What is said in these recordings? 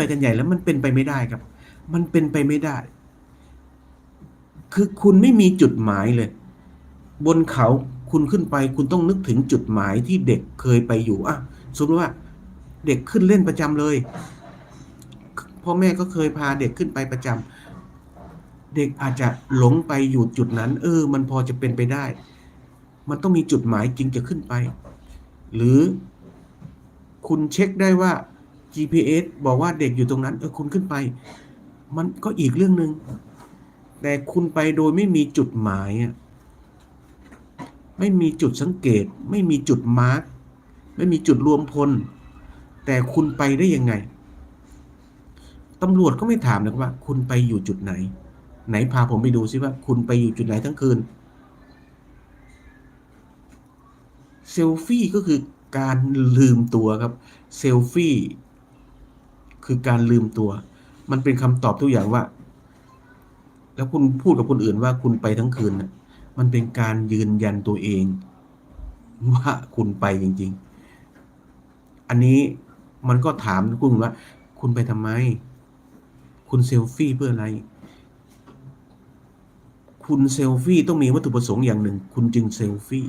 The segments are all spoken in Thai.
ไปกันใหญ่แล้วมันเป็นไปไม่ได้ครับ มันเป็นไปไม่ได้ คือคุณไม่มีจุดหมายเลย บนเขาคุณขึ้นไป คุณต้องนึกถึงจุดหมายที่เด็กเคยไปอยู่อะสมมติว่า เด็กขึ้นเล่นประจำเลยพ่อแม่ก็เคยพาเด็กขึ้นไปประจำเด็กอาจจะหลงไปอยู่จุดนั้น เออ มันพอจะเป็นไปได้ มันต้องมีจุดหมายจริงจะขึ้นไป หรือคุณเช็คได้ว่า GPS บอกว่าเด็กอยู่ตรงนั้น เออคุณขึ้นไป มันก็อีกเรื่องหนึง่งแต่คุณไปโดยไม่มีจุดหมายอะไม่มีจุดสังเกต ไม่มีจุดมาร์กไม่มีจุดรวมพล แต่คุณไปได้ยังไงตำรวจก็ไม่ถามนะว่า คุณไปอยู่จุดไหน ไหนพาผมไปดูซิว่า คุณไปอยู่จุดไหนทั้งคืนเซลฟี่ก็คือการลืมตัวครับ เซลฟี่ คือการลืมตัว มันเป็นคำตอบทุกอย่างว่า แล้วคุณพูดกับคนอื่นว่าคุณไปทั้งคืนน่ะมันเป็นการยืนยันตัวเอง ว่าคุณไปจริง ๆ อันนี้มันก็ถามคุณว่า คุณไปทำไม คุณเซลฟี่เพื่ออะไร คุณเซลฟี่ต้องมีวัตถุประสงค์อย่างหนึ่ง คุณจึงเซลฟี่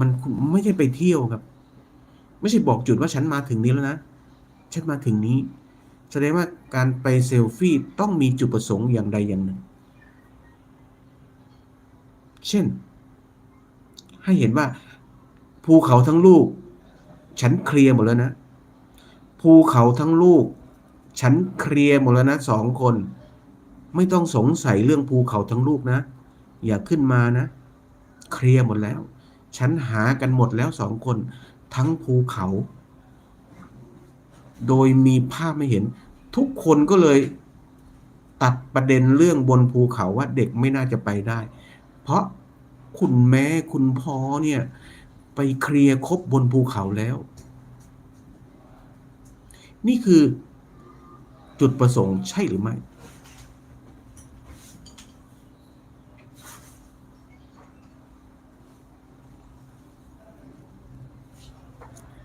มันไม่ใช่ไปเที่ยวครับ ไม่ใช่บอกจุดว่าฉันมาถึงนี้แล้วนะ ฉันมาถึงนี้ แสดงว่าการไปเซลฟี่ต้องมีจุดประสงค์อย่างใดอย่างหนึ่ง เช่น ให้เห็นว่า ภูเขาทั้งลูก ฉันเคลียร์หมดแล้วนะ ภูเขาทั้งลูก ฉันเคลียร์หมดแล้วนะสองคน ไม่ต้องสงสัยเรื่องภูเขาทั้งลูกนะ อย่าขึ้นมานะ เคลียร์หมดแล้ว ฉันหากันหมดแล้วสองคน ทั้งภูเขา โดยมีภาพไม่เห็น ทุกคนก็เลยตัดประเด็นเรื่องบนภูเขาว่าเด็กไม่น่าจะไปได้ เพราะคุณแม่คุณพ่อเนี่ย ไปเคลียร์ครบบนภูเขาแล้ว นี่คือจุดประสงค์ใช่หรือไม่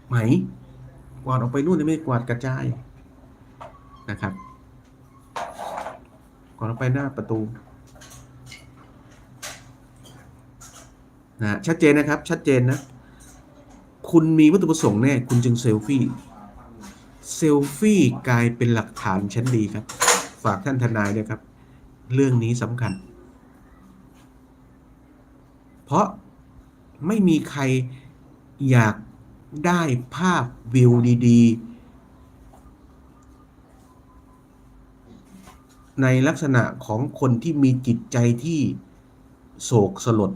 ไหม วาดออกไปนู่นไม่กวาดกระจายนะครับกวาดออกไปหน้าประตูนะชัดเจนนะครับชัดเจนนะ คุณมีวัตถุประสงค์แน่คุณจึงเซลฟี่เซลฟี่กลายเป็นหลักฐานชั้นดีครับ ฝากท่านทนายด้วยครับ เรื่องนี้สำคัญ เพราะไม่มีใครอยาก ได้ภาพวิวดีๆ ในลักษณะของคนที่มีจิตใจที่โศกสลด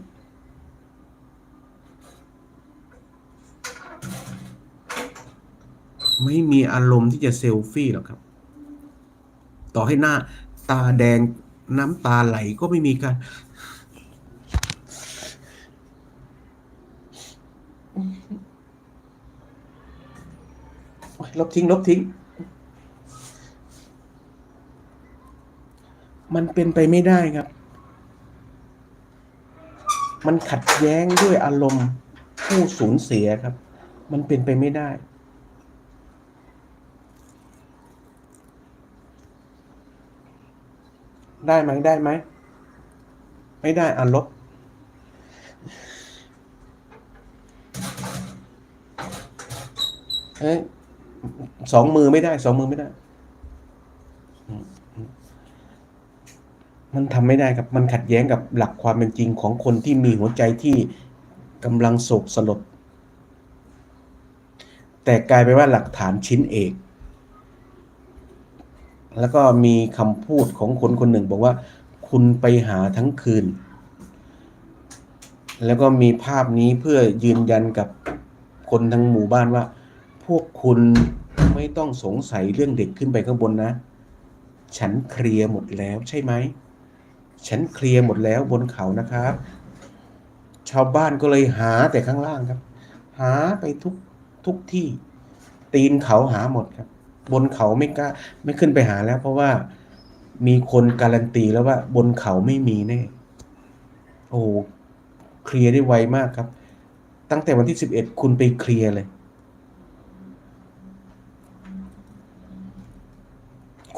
ไม่มีอารมณ์ที่จะเซลฟี่หรอกครับ ต่อให้หน้าตาแดงน้ำตาไหลก็ไม่มีการ ลบทิ้ง ลบทิ้ง มันเป็นไปไม่ได้ครับ มันขัดแย้งด้วยอารมณ์ผู้สูญเสียครับ มันเป็นไปไม่ได้ ได้ไหมได้ไหม ไม่ได้อะลบเอ้ย สองมือไม่ได้ สองมือไม่ได้ มันทำไม่ได้ครับ มันขัดแย้งกับหลักความเป็นจริงของคนที่มีหัวใจที่กำลังโศกสลด แต่กลายไปนว่าหลักฐานชิ้นเอกแล้วก็มีคำพูดของคนคนหนึ่งบอกว่า คุณไปหาทั้งคืน แล้วก็มีภาพนี้เพื่อยืนยันกับคนทั้งหมู่บ้านว่า พวกคุณ ไม่ต้องสงสัยเรื่องเด็กขึ้นไปข้างบนนะ ฉันเคลียร์หมดแล้วใช่ไหม ฉันเคลียร์หมดแล้วบนเขานะครับ ชาวบ้านก็เลยหาแต่ข้างล่างครับ หาไปทุกทุกที่ ตีนเขาหาหมดครับ บนเขาไม่กล้าไม่ขึ้นไปหาแล้ว เพราะว่ามีคนการันตีแล้วว่า บนเขาไม่มีแน่ โอ้เคลียร์ได้ไวมากครับ ตั้งแต่วันที่สิบเอ็ดคุณไปเคลียร์เลย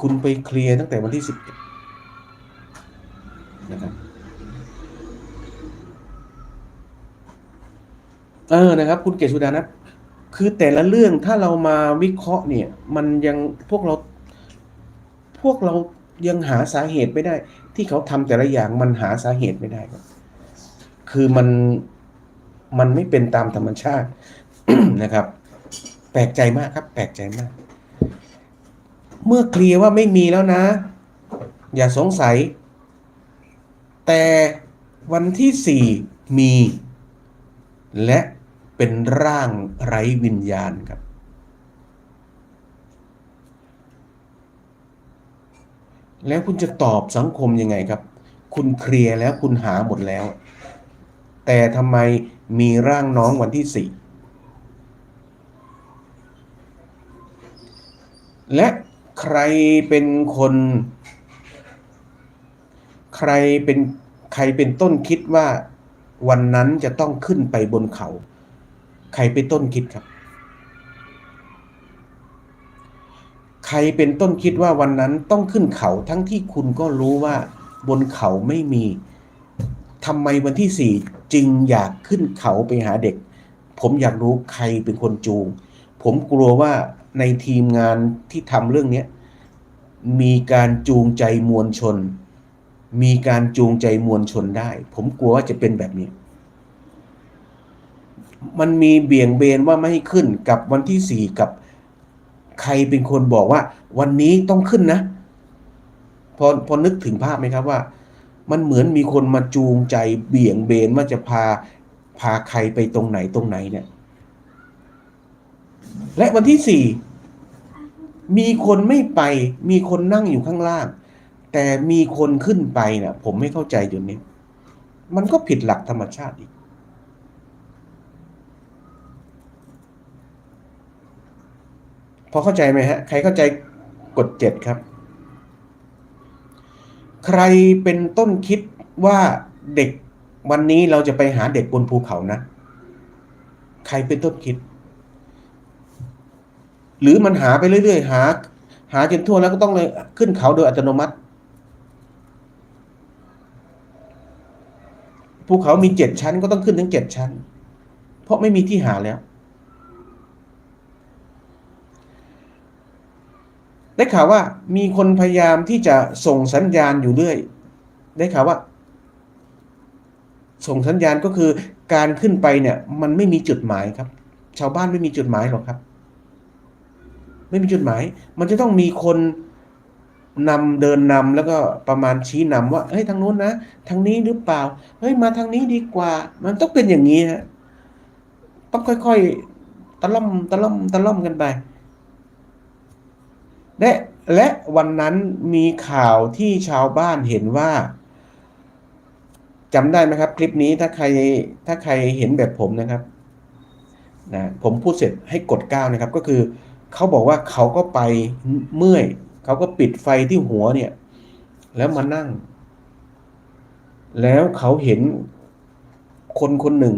คุณไปเคลียร์ตั้งแต่วันที่สิบนะครับเออนะครับ คุณเกศสุดานะคือแต่ละเรื่องถ้าเรามาวิเคราะห์เนี่ย มันยังพวกเรา พวกเรายังหาสาเหตุไม่ได้ ที่เขาทำแต่ละอย่างมันหาสาเหตุไม่ได้ครับคือมันมันไม่เป็นตามธรรมชาตินะครับ แปลกใจมากครับ แปลกใจมาก เมื่อเคลียร์ว่าไม่มีแล้วนะ อย่าสงสัย แต่วันที่สี่มี และเป็นร่างไร้วิญญาณครับ แล้วคุณจะตอบสังคมยังไงครับ คุณเคลียร์แล้วคุณหาหมดแล้ว แต่ทำไมมีร่างน้องวันที่สี่และ ใครเป็นคน ใครเป็นใครเป็นต้นคิดว่าวันนั้นจะต้องขึ้นไปบนเขา ใครเป็นต้นคิดครับ ใครเป็นต้นคิดว่าวันนั้นต้องขึ้นเขาทั้งที่คุณก็รู้ว่าบนเขาไม่มีทำไมวันที่สี่จึงอยากขึ้นเขาไปหาเด็ก ผมอยากรู้ใครเป็นคนจูง ผมกลัวว่า ในทีมงานที่ทำเรื่องนี้มีการจูงใจมวลชน มีการจูงใจมวลชนได้ ผมกลัวว่าจะเป็นแบบนี้ มันมีเบี่ยงเบนว่าไม่ให้ขึ้นกับวันที่สี่กับใครเป็นคนบอกว่า วันนี้ต้องขึ้นนะ พอพอนึกถึงภาพไหมครับว่า มันเหมือนมีคนมาจูงใจเบี่ยงเบนว่าจะพาพาใครไปตรงไหนตรงไหนเนี่ย และวันที่สี่มีคนไม่ไป มีคนนั่งอยู่ข้างล่าง แต่มีคนขึ้นไปเนะ่ะ ผมไม่เข้าใจจุดนี้ มันก็ผิดหลักธรรมชาติอีก พอเข้าใจไหมฮะ ใครเข้าใจกดเจ็ดครับ ใครเป็นต้นคิดว่าเด็กวันนี้เราจะไปหาเด็กบนภูเขานะ ใครเป็นต้นคิด หรือมันหาไปเรื่อยๆ หา หาจนทั่วแล้วก็ต้องเลยขึ้นเขาโดยอัตโนมัติภูเขามีเจ็ดชั้นก็ต้องขึ้นทั้งเจ็ดชั้น เพราะไม่มีที่หาแล้ว ได้ข่าวว่ามีคนพยายามที่จะส่งสัญญาณอยู่เรื่อย ได้ข่าวว่า ส่งสัญญาณก็คือการขึ้นไปเนี่ย มันไม่มีจุดหมายครับ ชาวบ้านไม่มีจุดหมายหรอกครับ ไม่มีจุดหมาย มันจะต้องมีคนนำเดินนำแล้วก็ประมาณชี้นำว่าเฮ้ยทางนู้นนะทางนี้หรือเปล่าเฮ้ยมาทางนี้ดีกว่า มันต้องเป็นอย่างนี้ฮะต้องค่อยๆตะล่อมตะล่อมตะล่อมกันไปและและวันนั้นมีข่าวที่ชาวบ้านเห็นว่าจำได้ไหมครับ คลิปนี้ถ้าใครถ้าใครเห็นแบบผมนะครับนะผมพูดเสร็จให้กดก้าวนะครับก็คือ เขาบอกว่าเขาก็ไปเมื่อยเขาก็ปิดไฟที่หัวเนี่ย แล้วมานั่ง แล้วเขาเห็นคนคนหนึ่ง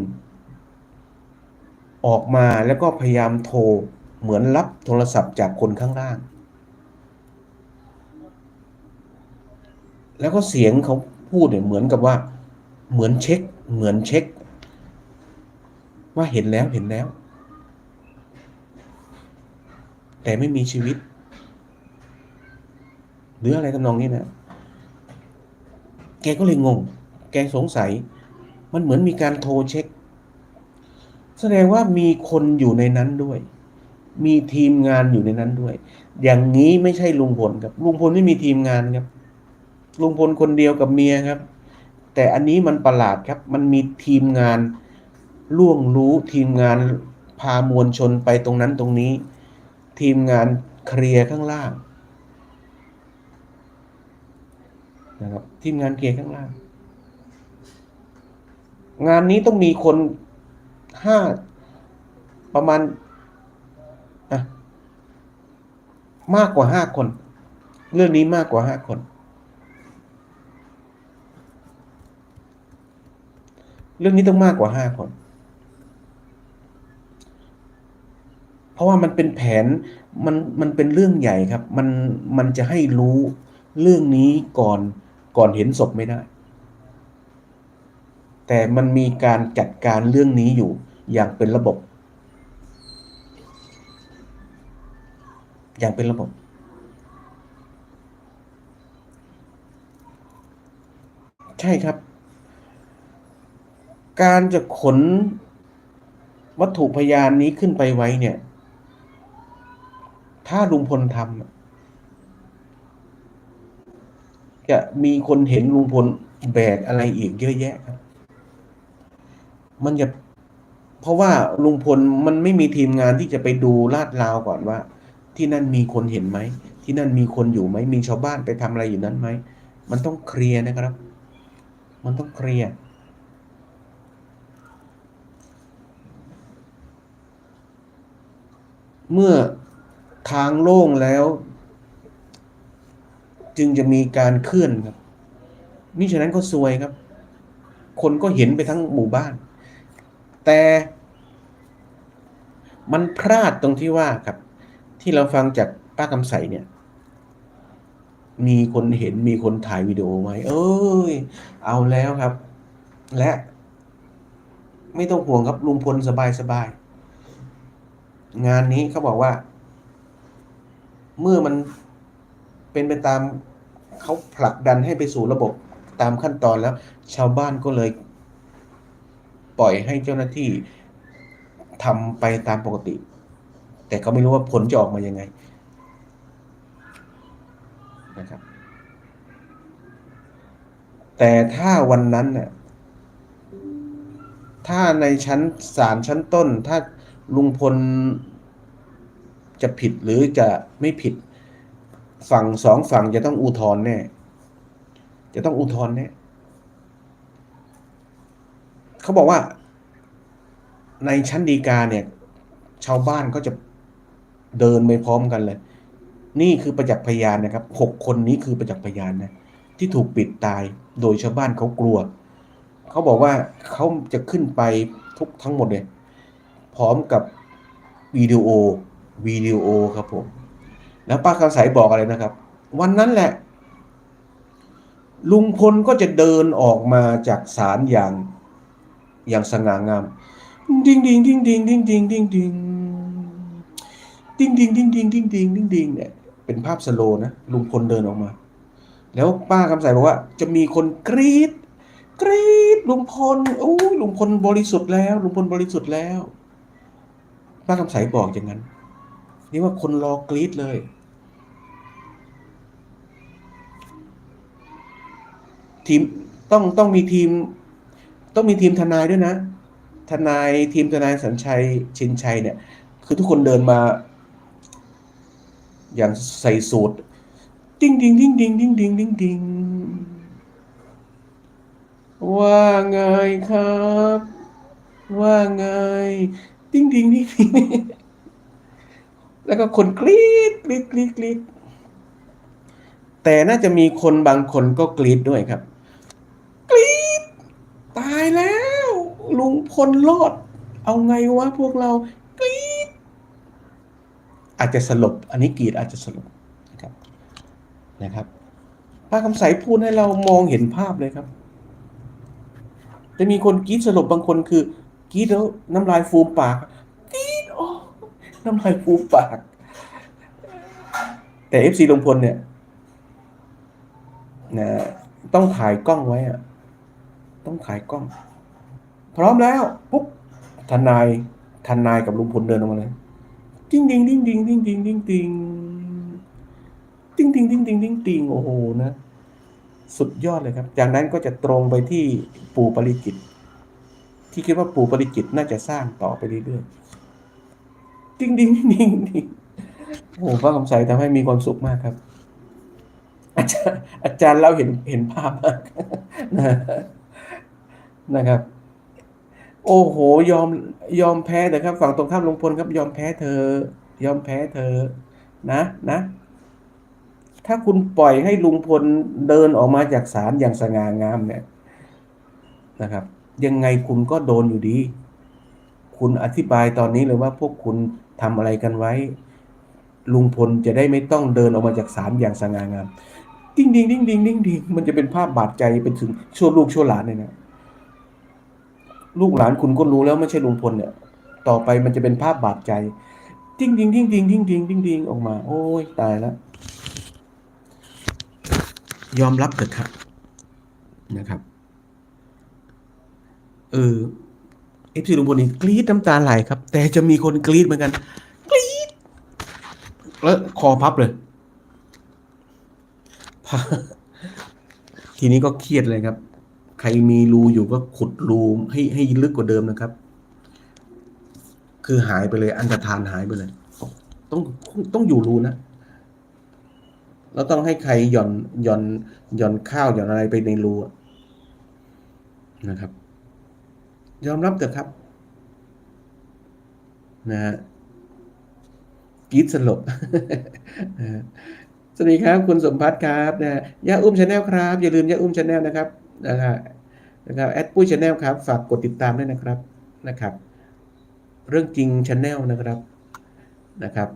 ออกมาแล้วก็พยายามโทรเหมือนรับโทรศัพท์จากคนข้างล่าง แล้วก็เสียงเขาพูดเนี่ยเหมือนกับว่า เหมือนเช็ค เหมือนเช็ค ว่าเห็นแล้วเห็นแล้ว แต่ไม่มีชีวิต หรืออะไรทำนองนี้นะ แกก็เลยงง แกสงสัย มันเหมือนมีการโทรเช็ค แสดงว่ามีคนอยู่ในนั้นด้วย มีทีมงานอยู่ในนั้นด้วย อย่างนี้ไม่ใช่ลุงพลครับ ลุงพลไม่มีทีมงานครับ ลุงพลคนเดียวกับเมียครับ แต่อันนี้มันประหลาดครับ มันมีทีมงานล่วงรู้ทีมงานพามวลชนไปตรงนั้นตรงนี้ ทีมงานเคลียร์ข้างล่างนะครับทีมงานเคลียร์ข้างล่าง งานนี้ต้องมีคนห้าประมาณมากกว่าห้าคน เรื่องนี้มากกว่าห้าคน เรื่องนี้ต้องมากกว่าห้าคน เพราะว่ามันเป็นแผนมันมันเป็นเรื่องใหญ่ครับ มันมันจะให้รู้เรื่องนี้ก่อนก่อนเห็นศพไม่ได้ แต่มันมีการจัดการเรื่องนี้อยู่อย่างเป็นระบบ อย่างเป็นระบบใช่ครับ การจะขนวัตถุพยานนี้ขึ้นไปไว้เนี่ย ถ้าลุงพลทำจะมีคนเห็นลุงพลแบกอะไรอีกเยอะแยะครับ มันจะเพราะว่าลุงพลมันไม่มีทีมงานที่จะไปดูลาดราวก่อนว่า ที่นั่นมีคนเห็นไหม ที่นั่นมีคนอยู่ไหม มีชาวบ้านไปทำอะไรอยู่นั้นไหม มันต้องเคลียร์นะครับ มันต้องเคลียร์เมื่อ ทางโล่งแล้ว จึงจะมีการเคลื่อนครับมิฉะนั้นก็ซวยครับ คนก็เห็นไปทั้งหมู่บ้าน แต่มันพลาดตรงที่ว่าครับ ที่เราฟังจากป้าคำใสเนี่ย มีคนเห็นมีคนถ่ายวิดีโอไว้เอ้ย เอาแล้วครับ และไม่ต้องห่วงครับลุงพลสบายสบายๆงานนี้เขาบอกว่า เมื่อมันเป็นไปตามเขาผลักดันให้ไปสู่ระบบตามขั้นตอนแล้ว ชาวบ้านก็เลย ปล่อยให้เจ้าหน้าที่ทำไปตามปกติ แต่ก็ไม่รู้ว่าผลจะออกมายังไงนะครับ แต่ถ้าวันนั้นน่ะถ้าในชั้นศาลชั้นต้น ถ้าลุงพล จะผิดหรือจะไม่ผิด ฝั่งสองฝั่งจะต้องอุทธรณ์แน่ จะต้องอุทธรณ์แน่เขาบอกว่า ในชั้นฎีกาเนี่ย ชาวบ้านก็จะเดินไปพร้อมกันเลย นี่คือประจักษ์พยานนะครับหกคนนี้คือประจักษ์พยานนะที่ถูกปิดตายโดยชาวบ้านเขากลัว เขาบอกว่าเขาจะขึ้นไปทุกทั้งหมดเลยพร้อมกับวิดีโอ วิดีโอครับผม แล้วป้าคำใสบอกอะไรนะครับ วันนั้นแหละ ลุงพลก็จะเดินออกมาจากศาลอย่างอย่างสง่างามดิ้งดิ้งดิ้งดิ้งดิ้งดิ้งดิ้งดิ้งดิ้งดิ้งดิ้งดิ้งดิ้งดิ้งดิงดิงเนี่ยเป็นภาพสโลนะลุงพลเดินออกมา แล้วป้าคำใสบอกว่า จะมีคนกรีดกรีดลุงพลโอ้ยลุงพลบริสุทธิ์แล้ว ลุงพลบริสุทธิ์แล้ว ป้าคำใสบอกอย่างนั้น นี่ว่าคนรอกรีดเลย ทีมต้องต้องมีทีม ต้องมีทีมทนายด้วยนะ ทนายทีมทนายสัญชัยชินชัยเนี่ย คือทุกคนเดินมา อย่างใส่สูตรดิ้งดิ้งดิ้งดิ้งดิ้งดิ้งดิ้งดิ้งว่าไงครับ ว่าไง ดิ้งดิ้งดิ้งดิ้ง แล้วก็คนกรี๊ดกรี๊ดกรี๊ดกรี๊ดแต่น่าจะมีคนบางคนก็กรี๊ดด้วยครับ กรี๊ดตายแล้ว ลุงพลรอด เอาไงวะพวกเรากรี๊ดอาจจะสลบ อันนี้กรีดอาจจะสลบนะครับนะครับป้าคำใสพูดให้เรามองเห็นภาพเลยครับจะมีคนกรีดสลบบางคนคือกรีดแล้วน้ำลายฟูมปาก น้ำลายฟูมปาก แต่เอฟซีลุงพลเนี่ยนะต้องถ่ายกล้องไว้อะต้องถ่ายกล้อง พร้อมแล้วปุ๊บทนายทนายกับลุงพลเดินออกมาเลยดิ้งดิ้งดิ้งดิ้งดิ้งดิ้งดิ้งดิ้งดิ้งดิ้งดิ้งดิ้งดิ้งดิ้งโอ้โหนะสุดยอดเลยครับ จากนั้นก็จะตรงไปที่ปู่ปริจิต ที่คิดว่าปู่ปริจิตน่าจะสร้างต่อไปเรื่อยๆ ดิ้งดิ้งดิ้งดิ้งโอ้โหพระคำใสทำให้มีความสุขมากครับ อาจารย์อาจารย์เราเห็นเห็นภาพมากนะครับ โอ้โห ยอมยอมแพ้แต่ครับ ฝั่งตรงข้ามลุงพลครับ ยอมแพ้เธอ ยอมแพ้เธอ นะนะถ้าคุณปล่อยให้ลุงพลเดินออกมาจากศาลอย่างสง่างามเนี่ยนะครับ ยังไงคุณก็โดนอยู่ดี คุณอธิบายตอนนี้เลยว่าพวกคุณ ทำอะไรกันไว้ ลุงพลจะได้ไม่ต้องเดินออกมาจากศาลอย่างสง่างามดิ้งดิ้งดิ้งดิ้งดิ้งดิ้งมันจะเป็นภาพบาดใจไปถึงชั่วลูกชั่วหลานเลยนะลูกหลานคุณก็รู้แล้วไม่ใช่ลุงพลเนี่ย ต่อไปมันจะเป็นภาพบาดใจดิ้งดิ้งดิ้งดิ้งดิ้งดิ้งดิ้งดิ้งออกมา โอ้ยตายแล้วยอมรับเถอะครับนะครับเออ เอฟซีลุงพลนี่กรี๊ดน้ำตาไหลครับ แต่จะมีคนกรี๊ดเหมือนกัน กรี๊ดแล้วคอพับเลย ทีนี้ก็เครียดเลยครับ ใครมีรูอยู่ก็ขุดรูให้ให้ลึกกว่าเดิมนะครับ คือหายไปเลย อันตรธานหายไปเลย ต้องต้องอยู่รูนะเราต้องให้ใครหย่อนหย่อนหย่อนข้าวหย่อนอะไรไปในรูนะครับ ยอมรับเถอะครับ นะฮะกีดสลบนะฮะสวัสดีครับ คุณสมพัฒน์ครับนะย่าอุ้มชาแนลครับ อย่าลืมย่าอุ้มชาแนลนะครับนะครับนะครับแอดปุ้ยชาแนลครับ ฝากกดติดตามด้วยนะครับนะครับ เรื่องจริงชาแนลนะครับนะครับ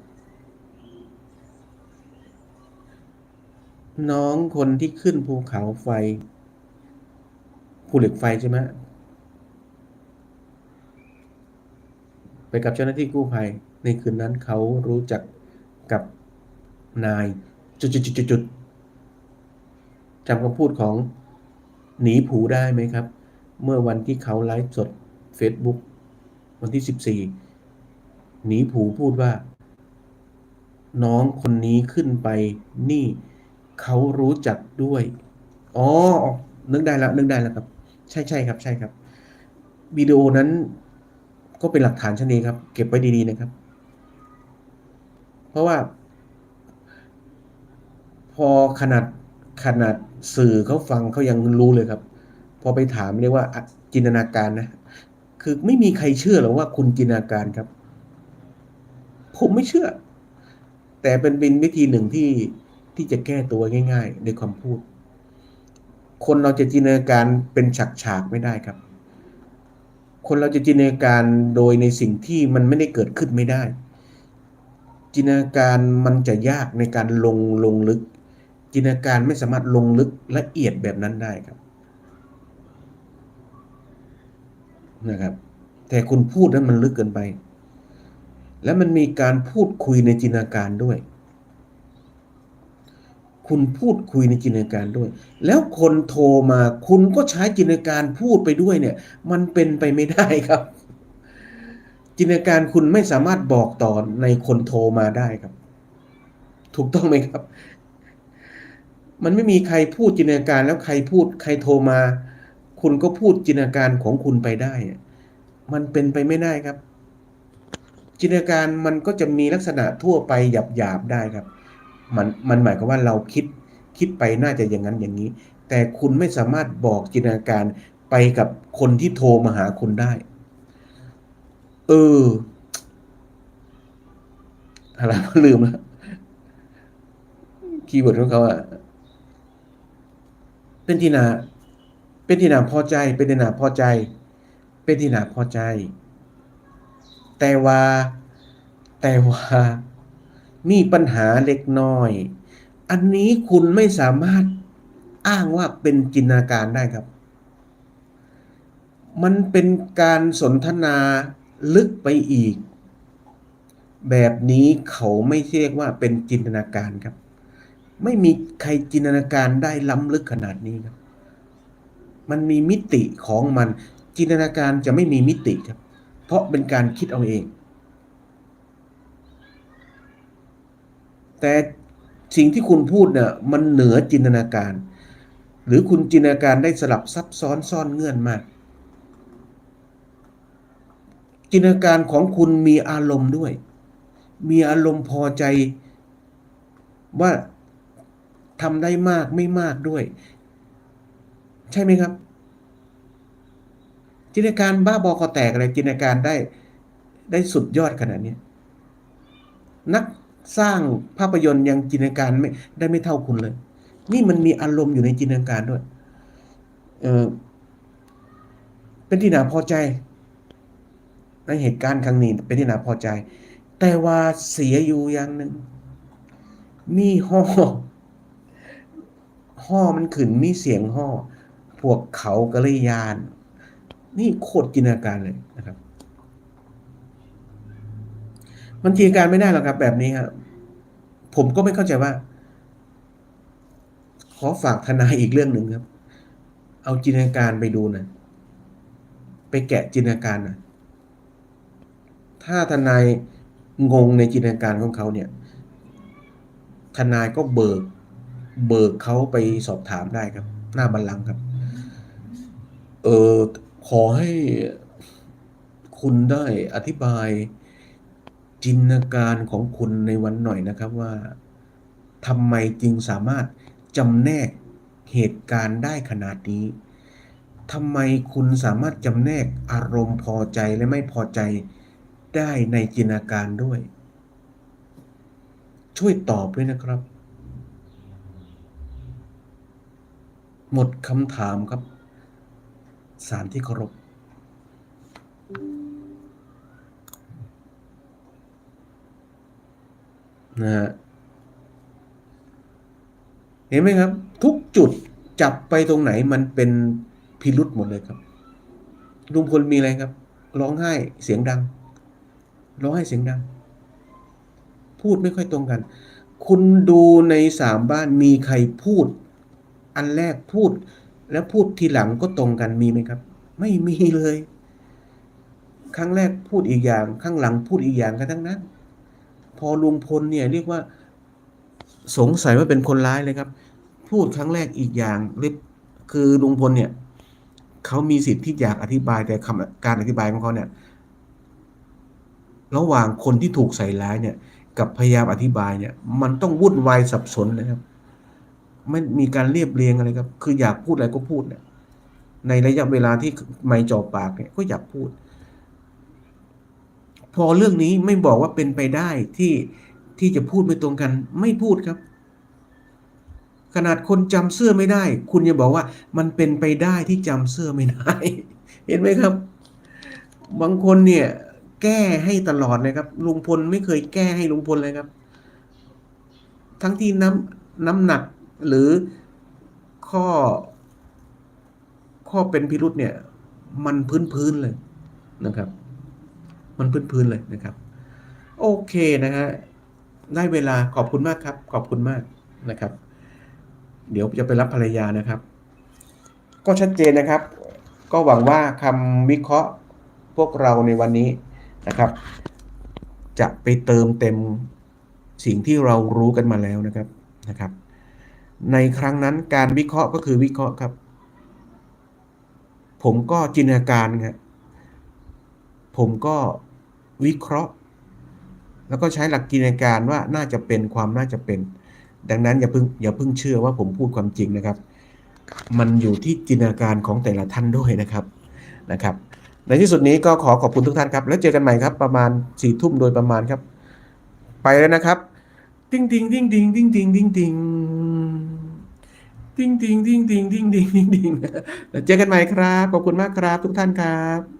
น้องคนที่ขึ้นภูเขาไฟภูเหล็กไฟใช่ไหม ไปกับเจ้าหน้าที่กู้ภัย ในคืนนั้นเขารู้จักกับนายจุดๆๆๆจำคำพูดของหนีผูได้ไหมครับ เมื่อวันที่เขาไลฟ์สด Facebook วันที่ 14 หนีผูพูดว่า น้องคนนี้ขึ้นไปนี่เขารู้จักด้วย อ๋อ นึกได้แล้วนึกได้แล้วครับ ใช่ใช่ครับ ใช่ครับวิดีโอนั้น ก็เป็นหลักฐานชั้นนี้ครับ เก็บไว้ดีๆนะครับ เพราะว่า พอขนาดขนาดสื่อเขาฟังเขายังรู้เลยครับ พอไปถามเรียกว่าจินตนาการนะ คือไม่มีใครเชื่อหรอกว่าคุณจินตนาการครับ ผมไม่เชื่อ แต่เป็นเป็นวิธีหนึ่งที่ที่จะแก้ตัวง่าย ๆ ในความพูด คนเราจะจินตนาการเป็นฉากๆไม่ได้ครับ คนเราจะจินตนาการโดยในสิ่งที่มันไม่ได้เกิดขึ้นไม่ได้ จินตนาการมันจะยากในการลงลงลึก จินตนาการไม่สามารถลงลึกละเอียดแบบนั้นได้ครับนะครับ แต่คุณพูดนั้นมันลึกเกินไป และมันมีการพูดคุยในจินตนาการด้วย คุณพูดคุยในจินตนาการด้วย แล้วคนโทรมาคุณก็ใช้จินตนาการพูดไปด้วยเนี่ย มันเป็นไปไม่ได้ครับ จินตนาการคุณไม่สามารถบอกต่อในคนโทรมาได้ครับ ถูกต้องไหมครับ มันไม่มีใครพูดจินตนาการแล้วใครพูดใครโทรมา คุณก็พูดจินตนาการของคุณไปได้ มันเป็นไปไม่ได้ครับ จินตนาการมันก็จะมีลักษณะทั่วไปหยาบๆได้ครับ มันมันหมายความว่าเราคิดคิดไปน่าจะอย่างนั้นอย่างนี้ แต่คุณไม่สามารถบอกจินตนาการไปกับคนที่โทรมาหาคุณได้ เอออะไรลืมแล้วคีย์เวิร์ดของเขาอะเป็นที่นาเป็นที่นาพอใจ เป็นที่นาพอใจ เป็นที่นาพอใจ แต่ว่า แต่ว่า มีปัญหาเล็กน้อย อันนี้คุณไม่สามารถอ้างว่าเป็นจินตนาการได้ครับ มันเป็นการสนทนาลึกไปอีก แบบนี้เขาไม่เรียกว่าเป็นจินตนาการครับ ไม่มีใครจินตนาการได้ล้ำลึกขนาดนี้ครับ มันมีมิติของมันจินตนาการจะไม่มีมิติครับ เพราะเป็นการคิดเอาเอง แต่สิ่งที่คุณพูดเนี่ยมันเหนือจินตนาการ หรือคุณจินตนาการได้สลับซับซ้อนซ่อนเงื่อนมาก จินตนาการของคุณมีอารมณ์ด้วย มีอารมณ์พอใจว่าทำได้มากไม่มากด้วย ใช่ไหมครับ จินตนาการบ้าบอคอแตกอะไรจินตนาการได้ได้สุดยอดขนาดนี้นัก สร้างภาพยนตร์ยังจินตนาการไม่ได้ไม่เท่าคุณเลย นี่มันมีอารมณ์อยู่ในจินตนาการด้วย เออเป็นที่น่าพอใจ ในเหตุการณ์ครั้งนี้ เป็นที่น่าพอใจ แต่ว่าเสียอยู่อย่างหนึ่งมีห่อห่อมันขึ้นมีเสียงห่อพวกเขาก็เลยาน นี่โคตรจินตนาการเลยนะครับ มันจินการไม่ได้หรอกครับ แบบนี้ครับผมก็ไม่เข้าใจว่า ขอฝากทนายอีกเรื่องหนึ่งครับ เอาจินตนาการไปดูนะไปแกะจินตนาการนะถ้าทนายงงในจินตนาการของเขาเนี่ย ทนายก็เบิก เบิกเขาไปสอบถามได้ครับ หน้าบัลลังก์ครับ เออขอให้คุณได้อธิบาย จินตนาการของคุณในวันหน่อยนะครับว่าทำไมจึงสามารถจำแนกเหตุการณ์ได้ขนาดนี้ทำไมคุณสามารถจำแนกอารมณ์พอใจและไม่พอใจได้ในจินตนาการด้วย ช่วยตอบด้วยนะครับ หมดคำถามครับ สารที่เคารพ นะฮะเห็นไหมครับ ทุกจุดจับไปตรงไหนมันเป็นพิรุษหมดเลยครับลุงพลมีอะไรครับ ร้องไห้เสียงดัง ร้องไห้เสียงดัง พูดไม่ค่อยตรงกัน คุณดูในสามบ้านมีใครพูด อันแรกพูด แล้วพูดทีหลังก็ตรงกันมีไหมครับ ไม่มีเลย ครั้งแรกพูดอีกอย่าง ข้างหลังพูดอีกอย่างกันทั้งนั้น พอลุงพลเนี่ยเรียกว่าสงสัยว่าเป็นคนร้ายเลยครับ พูดครั้งแรกอีกอย่างรคือลุงพลเนี่ยเขามีสิทธิ์ที่อยากอธิบายแต่คำการอธิบายของเขาเนี่ย ระหว่างคนที่ถูกใส่ร้ายเนี่ย กับพยายามอธิบายเนี่ย มันต้องวุ่นวายสับสนนะครับไม่มีการเรียบเรียงอะไรครับ คืออยากพูดอะไรก็พูดเนี่ย ในระยะเวลาที่ไม่จ่อปากเนี่ยก็อยากพูด พอเรื่องนี้ไม่บอกว่าเป็นไปได้ที่ที่จะพูดไม่ตรงกัน ไม่พูดครับ ขนาดคนจำเสื้อไม่ได้ คุณยังบอกว่ามันเป็นไปได้ที่จำเสื้อไม่ได้ เห็นไหมครับ บางคนเนี่ย แก้ให้ตลอดเลยครับลุงพลไม่เคยแก้ให้ลุงพลเลยครับ ทั้งที่น้ำน้ำหนักหรือข้อ ข้อเป็นพิรุษเนี่ย มันพื้นๆเลยนะครับ มันพื้นๆเลยนะครับ โอเคนะฮะได้เวลาขอบคุณมากครับ ขอบคุณมากนะครับ เดี๋ยวจะไปรับภรรยานะครับ ก็ชัดเจนนะครับ ก็หวังว่าคำวิเคราะห์พวกเราในวันนี้นะครับ จะไปเติมเต็มสิ่งที่เรารู้กันมาแล้วนะครับนะครับ ในครั้งนั้นการวิเคราะห์ก็คือวิเคราะห์ครับ ผมก็จินตนาการครับผมก็ วิเคราะห์ แล้วก็ใช้หลักจินตนาการว่าน่าจะเป็นความน่าจะเป็น ดังนั้นอย่าเพิ่งอย่าเพิ่งเชื่อว่าผมพูดความจริงนะครับ มันอยู่ที่จินตนาการของแต่ละท่านด้วยนะครับนะครับ ในที่สุดนี้ก็ขอขอบคุณทุกท่านครับ แล้วเจอกันใหม่ครับประมาณสี่ทุ่มโดยประมาณครับ ไปแล้วนะครับติ้งติ้งติ้งติ้งติ้งติ้งติ้งติ้งติ้งติ้งติ้งติ้งติ้งติ้งติ้งติงแล้วเจอกันใหม่ครับ ขอบคุณมากครับทุกท่านครับ